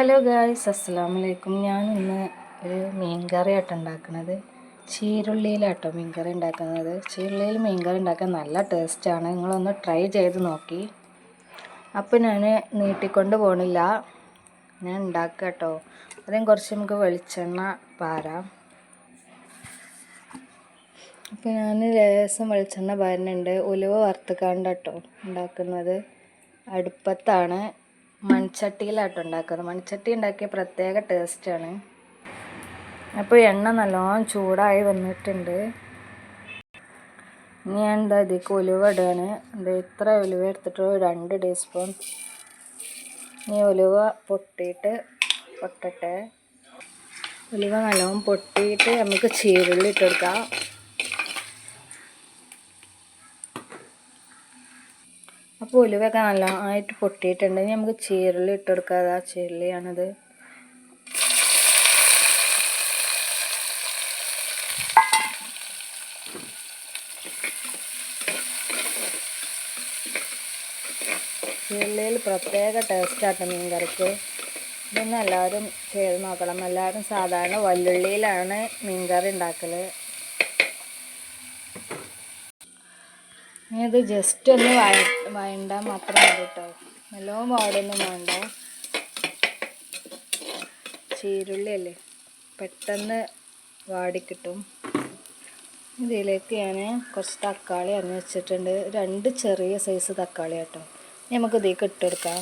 Hello guys അസ്സാം വലൈക്കും ഞാൻ ഇന്ന് ഒരു മീൻകറി ആട്ടം ഉണ്ടാക്കുന്നത് ചീരുള്ളിയിലാട്ടോ മീൻകറി ഉണ്ടാക്കുന്നത്. ചീരുള്ളിയിൽ മീൻകറി ഉണ്ടാക്കാൻ നല്ല ടേസ്റ്റാണ് നിങ്ങളൊന്ന് ട്രൈ ചെയ്ത് നോക്കി. അപ്പോൾ ഞാൻ നീട്ടിക്കൊണ്ട് പോണില്ല. ഞാൻ ഉണ്ടാക്കുക കേട്ടോ ആദ്യം കുറച്ച് നമുക്ക് വെളിച്ചെണ്ണ പാരാം. അപ്പോൾ ഞാൻ ലേശം വെളിച്ചെണ്ണ പാരുന്നുണ്ട്. ഉലുവ വറുത്തുക്കാണ്ട് കേട്ടോ ഉണ്ടാക്കുന്നത്. അടുപ്പത്താണ്. മൺചട്ടിയിലാട്ടോ ഉണ്ടാക്കുന്നത്. മൺചട്ടി ഉണ്ടാക്കിയ പ്രത്യേക ടേസ്റ്റാണ് അപ്പോൾ എണ്ണ നല്ലോണം ചൂടായി വന്നിട്ടുണ്ട്. ഇനി ഞാൻ എന്താ ഇതിലേക്ക് ഉലുവ ഇടുകയാണ്. എന്താ ഇത്ര ഉലുവ എടുത്തിട്ട് രണ്ട് ടീസ്പൂൺ ഇനി ഉലുവ പൊട്ടിയിട്ട് പൊട്ടട്ടെ. ഉലുവ നല്ലോണം പൊട്ടിയിട്ട് നമുക്ക് ചീരുള്ളി ഇട്ട് അപ്പോൾ ഉലുവയൊക്കെ നല്ലതായിട്ട് പൊട്ടിയിട്ടുണ്ട്. ഇനി നമുക്ക് ചീരുള്ളി ഇട്ട് ആ ചീരുള്ളിയാണിത് ചീരുള്ളിയിൽ പ്രത്യേക ടേസ്റ്റാട്ടോ മീൻ കറിക്ക് ഇതൊന്നും എല്ലാവരും ചെയ്ത് നോക്കണം. എല്ലാവരും സാധാരണ വല്ലുള്ളിയിലാണ് മീൻ കറി ഇത് ജസ്റ്റ് ഒന്ന് വഴ മാത്രം മതി കേട്ടോ നല്ലോ വാടൊന്നും വേണ്ട. ചീരുള്ളി അല്ലേ പെട്ടെന്ന് വാടിക്കിട്ടും. ഇതിലേക്ക് ഞാൻ കുറച്ച് തക്കാളി അരിഞ്ഞ് വെച്ചിട്ടുണ്ട്. രണ്ട് ചെറിയ സൈസ് തക്കാളി കേട്ടോ. നമുക്ക് ഇതിലേക്ക് ഇട്ടെടുക്കാം.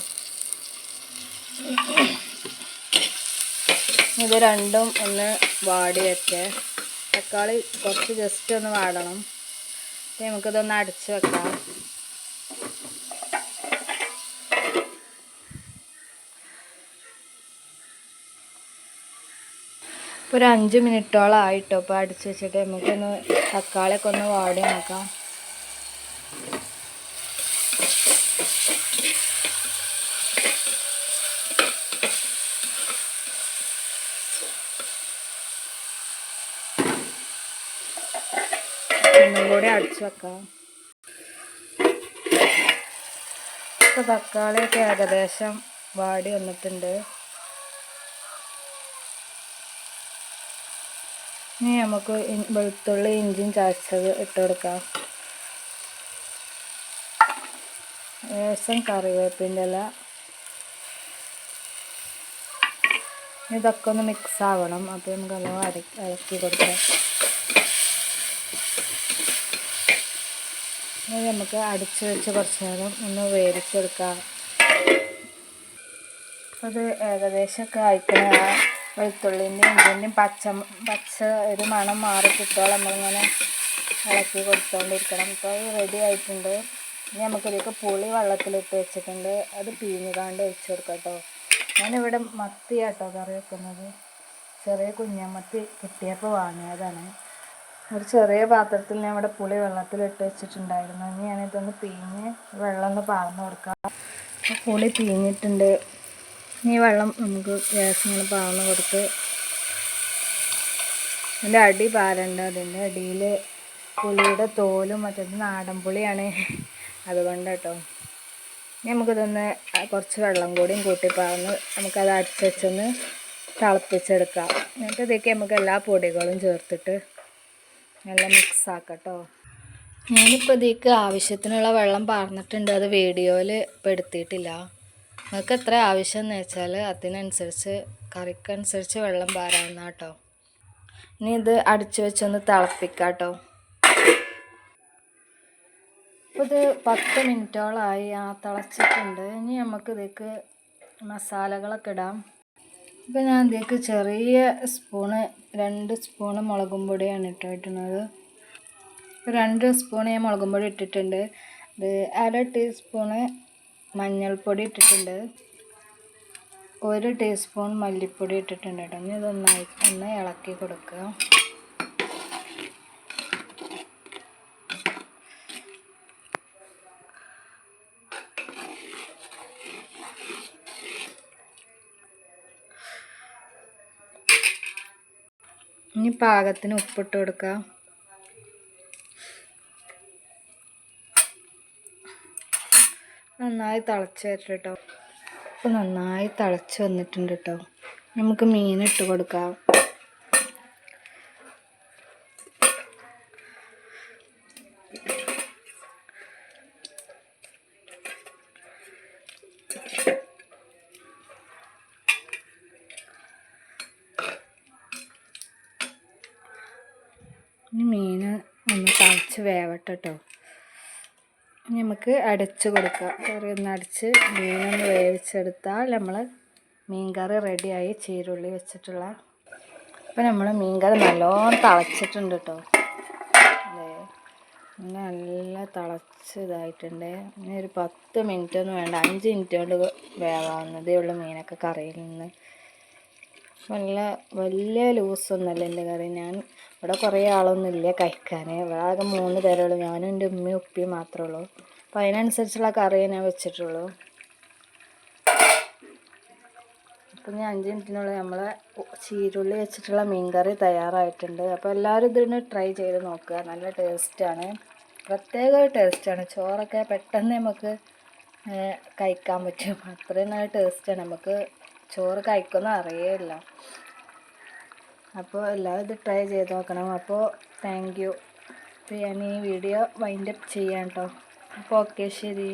ഇത് രണ്ടും ഒന്ന് വാടി തക്കാളി കുറച്ച് ജസ്റ്റ് ഒന്ന് വാടണം. നമുക്കിതൊന്ന് അടച്ച് വെക്കാം. ഇപ്പോൾ ഒരു അഞ്ച് മിനിറ്റോളം ആയിട്ടോ ഇപ്പൊ അടിച്ച് വെച്ചിട്ട് നമുക്കൊന്ന് തക്കാളിയൊക്കെ ഒന്ന് വാടി നോക്കാം. ഒന്നും കൂടി അടിച്ചു വെക്കാം. തക്കാളിയൊക്കെ ഏകദേശം വാടി വന്നിട്ടുണ്ട്. ഇനി നമുക്ക് വെളുത്തുള്ളി ഇഞ്ചിയും ചാച്ചത് ഇട്ട് കൊടുക്കാം. ലേശം കറിവേപ്പിന്റെ ഇല. ഇതൊക്കെ ഒന്ന് മിക്സ് ആവണം. അപ്പോൾ നമുക്ക് അളവ് അരക്കി കൊടുക്കാം. ഇനി നമുക്ക് അടിച്ച് വെച്ച് കുറച്ച് നേരം ഒന്ന് വേവിച്ചെടുക്കാം. അത് ഏകദേശമൊക്കെ ആയിക്കണ. ആ വെളുത്തുള്ളിന്റെയും ഇഞ്ചിന്റെയും പച്ച പച്ച ഒരു മണം മാറി കിട്ടുമ്പോൾ നമ്മളിങ്ങനെ ഇളക്കി കൊടുത്തോണ്ടിരിക്കണം. ഇപ്പോൾ റെഡി ആയിട്ടുണ്ട്. ഇനി നമുക്കിതിലേക്ക് പുളി വെള്ളത്തിലിട്ട് വെച്ചിട്ടുണ്ട്. അത് പിഴിഞ്ഞുകാണ്ട് ഒഴിച്ച് കൊടുക്കാം കേട്ടോ. ഞാനിവിടെ മത്തി കേട്ടോ കറി വെക്കുന്നത്. ചെറിയ കുഞ്ഞമത്തി കിട്ടിയപ്പോൾ വാങ്ങിയതാണ്. ഒരു ചെറിയ പാത്രത്തിൽ ഞാൻ ഇവിടെ പുളി വെള്ളത്തിലിട്ട് വെച്ചിട്ടുണ്ടായിരുന്നു. ഇനി ഞാനിതൊന്ന് പിഴിഞ്ഞ് വെള്ളം ഒന്ന് പാർന്ന് കൊടുക്കാം. പുളി പിഴിഞ്ഞിട്ടുണ്ട് ഇനി വെള്ളം നമുക്ക് ഗ്യാസ് ഇങ്ങനെ പാർന്ന് കൊടുത്ത് അതിന്റെ അടി പാരണ്ട. അതിന്റെ അടിയിൽ പുളിയുടെ തോലും മറ്റേത് നാടൻ പുളിയാണ്. അതുകൊണ്ട് കേട്ടോ ഇനി നമുക്കിതൊന്ന് കുറച്ച് വെള്ളം കൂടിയും കൂട്ടി പാർന്ന് നമുക്കത് അടിച്ചൊന്ന് തിളപ്പിച്ചെടുക്കാം. എന്നിട്ട് ഇതൊക്കെ നമുക്ക് എല്ലാ പൊടികളും ചേർത്തിട്ട് നല്ല മിക്സ് ആക്കട്ടോ ഞാനിപ്പോൾ ഇതിക്ക് ആവശ്യത്തിനുള്ള വെള്ളം പാർന്നിട്ടുണ്ട്. അത് വീഡിയോയിൽ പെടുത്തിയിട്ടില്ല നിങ്ങൾക്ക് എത്ര ആവശ്യം എന്ന് വെച്ചാൽ അതിനനുസരിച്ച് കറിക്കനുസരിച്ച് വെള്ളം പാരാവുന്ന കേട്ടോ. ഇനി ഇത് അടിച്ചു വെച്ചൊന്ന് തിളപ്പിക്കാം കേട്ടോ അപ്പോൾ ഇത് പത്ത് മിനിറ്റോളമായി ആ തിളച്ചിട്ടുണ്ട്. ഇനി നമുക്ക് മസാലകളൊക്കെ ഇടാം. ഇപ്പോൾ ഞാൻ ഇതിലേക്ക് ചെറിയ സ്പൂണ് രണ്ട് സ്പൂണ് മുളകും പൊടിയാണ് ഇട്ടോ ഇട്ടുന്നത് രണ്ട് സ്പൂൺ ഞാൻ മുളകും പൊടി ഇട്ടിട്ടുണ്ട്. ഇത് അര ടീസ്പൂണ് മഞ്ഞൾപ്പൊടി ഇട്ടിട്ടുണ്ട്. ഒരു ടീസ്പൂൺ മല്ലിപ്പൊടി ഇട്ടിട്ടുണ്ട് കേട്ടോ. ഇനി ഇതൊന്നായി ഒന്ന് ഇളക്കി കൊടുക്കുക. ഇനി പാകത്തിന് ഉപ്പിട്ട് കൊടുക്കുക നന്നായി തിളച്ച് വരട്ടെ കേട്ടോ നന്നായി തിളച്ച് വന്നിട്ടുണ്ട് കേട്ടോ നമുക്ക് മീൻ ഇട്ട് കൊടുക്കാം. ഇനി മീൻ ഒന്ന് തളിച്ച് വേവട്ടെ കേട്ടോ നമുക്ക് അടച്ച് കൊടുക്കാം. കറി ഒന്ന് അടച്ച് മീനൊന്ന് വേവിച്ചെടുത്താൽ നമ്മൾ മീൻ മീൻകറി റെഡിയായി ചീരുള്ളി വെച്ചിട്ടുള്ള. അപ്പോൾ നമ്മൾ മീൻ മീൻകറി നല്ലോണം തളച്ചിട്ടുണ്ട് കേട്ടോ അതെ. നല്ല തിളച്ച് ഇതായിട്ടുണ്ട്. ഇനി ഒരു പത്ത് മിനിറ്റ് ഒന്നും വേണ്ട. അഞ്ച് മിനിറ്റ് കൊണ്ട് വേവാവുന്നതേ ഉള്ളൂ മീനൊക്കെ കറിയിൽ നിന്ന്. നല്ല വലിയ ലൂസൊന്നുമല്ല എന്റെ കറി. ഞാൻ ഇവിടെ കുറേ ആളൊന്നും ഇല്ല കഴിക്കാൻ ഇവിടെ ആകെ മൂന്ന് പേരുള്ളൂ. ഞാനും എന്റെ ഉമ്മയും ഉപ്പിയും മാത്രമേ ഉള്ളൂ. അപ്പോൾ അതിനനുസരിച്ചുള്ള കറിയേ ഞാൻ വെച്ചിട്ടുള്ളൂ. അപ്പം ഞാൻ അഞ്ച് മിനിറ്റിനുള്ളിൽ നമ്മളെ ചീരുള്ളി വെച്ചിട്ടുള്ള മീൻകറി തയ്യാറായിട്ടുണ്ട്. അപ്പോൾ എല്ലാവരും ഇതിന് ട്രൈ ചെയ്ത് നോക്കുക. നല്ല ടേസ്റ്റാണ്. പ്രത്യേക ടേസ്റ്റാണ്. ചോറൊക്കെ പെട്ടെന്ന് നമുക്ക് കഴിക്കാൻ പറ്റും. അത്രയും നല്ല ടേസ്റ്റാണ്. നമുക്ക് ചോറ് കഴിക്കുന്ന അറിയില്ല അപ്പോൾ എല്ലാവരും ഇത് ട്രൈ ചെയ്ത് നോക്കണം. അപ്പോൾ താങ്ക് യു അപ്പോൾ ഞാൻ ഈ വീഡിയോ വൈൻഡപ്പ് ചെയ്യാം കേട്ടോ അപ്പോൾ ഓക്കെ ശരി.